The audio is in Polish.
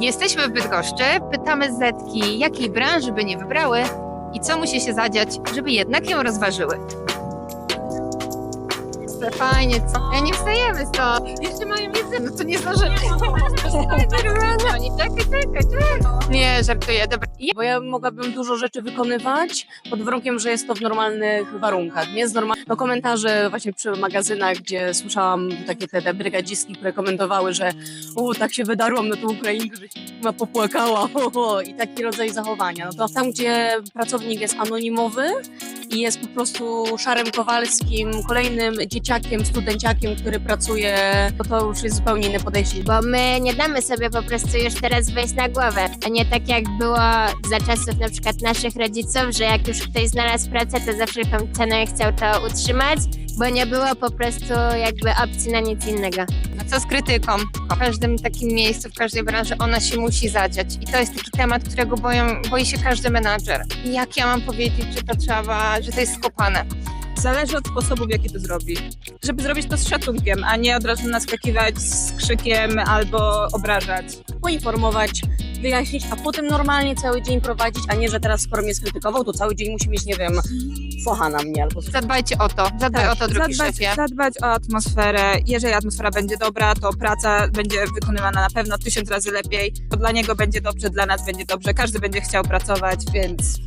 Jesteśmy w Bydgoszczy, pytamy Zetki, jakiej branży by nie wybrały i co musi się zadziać, żeby jednak ją rozważyły. Fajnie, co? Ja nie wstajemy stąd. Jeszcze mają jedzenie, no to nie zdążymy. Czekaj, czekaj, czekaj. Nie, żartuję, dobra. Bo ja mogłabym dużo rzeczy wykonywać pod warunkiem, że jest to w normalnych warunkach. Nie z normal... no komentarze właśnie przy magazynach, gdzie słyszałam takie te, te które komentowały, że o, tak się wydarłam na tą Ukrainkę, że się chyba popłakała i taki rodzaj zachowania. No to tam, gdzie pracownik jest anonimowy i jest po prostu szarym Kowalskim, kolejnym dzieciakiem, studenciakiem, który pracuje, to to już jest zupełnie inne podejście. Bo my nie damy sobie po prostu już teraz wejść na głowę. A nie tak jak było za czasów na przykład naszych rodziców, że jak już ktoś znalazł pracę, to za wszelką cenę chciał to utrzymać, bo nie było po prostu jakby opcji na nic innego. A co z krytyką? W każdym takim miejscu, w każdej branży ona się musi zadziać. I to jest taki temat, którego boją, boi się każdy menadżer. I jak ja mam powiedzieć, że to trzeba, że to jest skopane? Zależy od sposobu, w jaki to zrobi. Żeby zrobić to z szacunkiem, a nie od razu naskakiwać z krzykiem albo obrażać. poinformować, wyjaśnić, a potem normalnie cały dzień prowadzić, a nie, że teraz skoro mnie skrytykował, to cały dzień musi mieć, nie wiem, focha na mnie albo coś. Zadbajcie o to, zadbaj o to, drugi zadbać, szefie. zadbać o atmosferę. Jeżeli atmosfera będzie dobra, to praca będzie wykonywana na pewno tysiąc razy lepiej. To dla niego będzie dobrze, dla nas będzie dobrze. Każdy będzie chciał pracować, więc